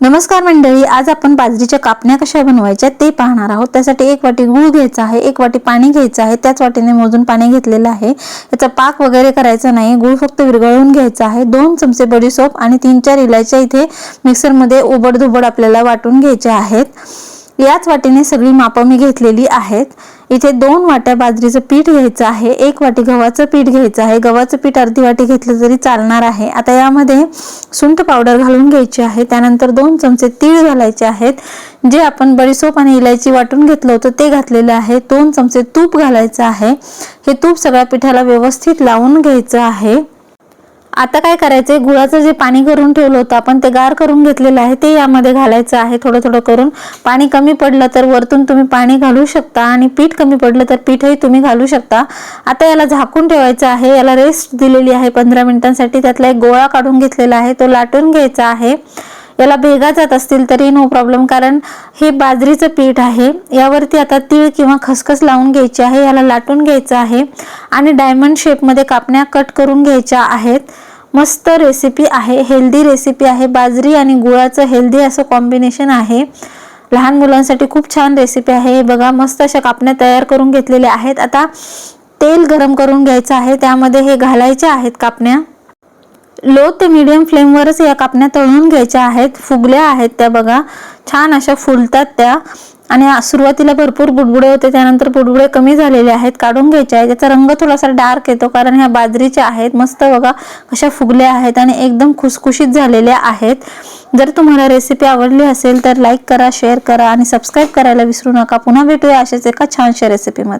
नमस्कार मंडळी आज आपण बाजरीच्या कापण्या कशा बनवायच्या ते पाहणार आहोत. त्यासाठी एक वाटी गूळ घ्यायचा आहे एक वाटी पाणी घ्यायचं आहे. त्याच वाटीने मोजून पाणी घेतलेलं आहे. याचा पाक वगैरे करायचा नाही गूळ फक्त विरघळून घ्यायचा आहे. दोन चमचे बडीसोप आणि तीन चार इलायच्या इथे मिक्सरमध्ये ओबडधोबड आपल्याला वाटून घ्यायच्या आहेत. याच वाटीने सगळी मापं मी घेतलेली आहेत. इथे दोन वाट्या बाजरीचं पीठ घ्यायचं आहे एक वाटी गव्हाचं पीठ घ्यायचं आहे. गव्हाचं पीठ अर्धी वाटी घेतलं तरी चालणार आहे. आता यामध्ये सुंठ पावडर घालून घ्यायची आहे. त्यानंतर दोन चमचे तीळ घालायचे आहेत. जे आपण बडीसोप आणि इलायची वाटून घेतलं होतं ते घातलेलं आहे. दोन चमचे तूप घालायचं आहे. हे तूप सगळ्या पिठाला व्यवस्थित लावून घ्यायचं आहे. आता काय करायचंय? गुळाचं जे पाणी करून ठेवलं होतं आपण ते गार करून घेतलेलं आहे ते यामध्ये घालायचं आहे थोडं थोडं करून. पाणी कमी पडलं तर वरतून तुम्ही पाणी घालू शकता आणि पीठ कमी पडलं तर पीठही तुम्ही घालू शकता. आता याला झाकून ठेवायचं आहे याला रेस्ट दिलेली आहे पंधरा मिनिटांसाठी. त्यातला एक गोळा काढून घेतलेला आहे तो लाटून घ्यायचा आहे. याला भेगा जात असतील तरी नो प्रॉब्लेम कारण हे बाजरीचं पीठ आहे. यावरती आता तीळ किंवा खसखस लावून घ्यायची आहे याला लाटून घ्यायचं आहे. आणि डायमंड शेपमध्ये कापण्या कट करून घ्यायच्या आहेत. मस्त रेसिपी आहे हेल्दी रेसिपी आहे. बाजरी आणि गुळाचं हेल्दी असं कॉम्बिनेशन आहे. लहान मुलांसाठी खूप छान रेसिपी आहे. हे बघा मस्त अशा कापण्या तयार करून घेतलेल्या आहेत. आता तेल गरम करून घ्यायचं आहे. त्यामध्ये हे घालायच्या आहेत कापण्या. लो ते मीडियम फ्लेमवरच या कापण्या तळून घ्यायच्या आहेत. फुगल्या आहेत त्या बघा. छान अशा फुलतात त्या. आणि सुरुवातीला भरपूर बुडबुडे होते त्यानंतर बुडबुडे कमी झालेले आहेत काढून घ्यायचे आहेत. त्याचा रंग थोडासा डार्क येतो कारण ह्या बाजरीच्या आहेत. मस्त बघा कशा फुगल्या आहेत आणि एकदम खुसखुशीत झालेल्या आहेत. जर तुम्हाला रेसिपी आवडली असेल तर लाईक करा शेअर करा आणि सबस्क्राईब करायला विसरू नका. पुन्हा भेटूया अशाच एका छानशा रेसिपीमध्ये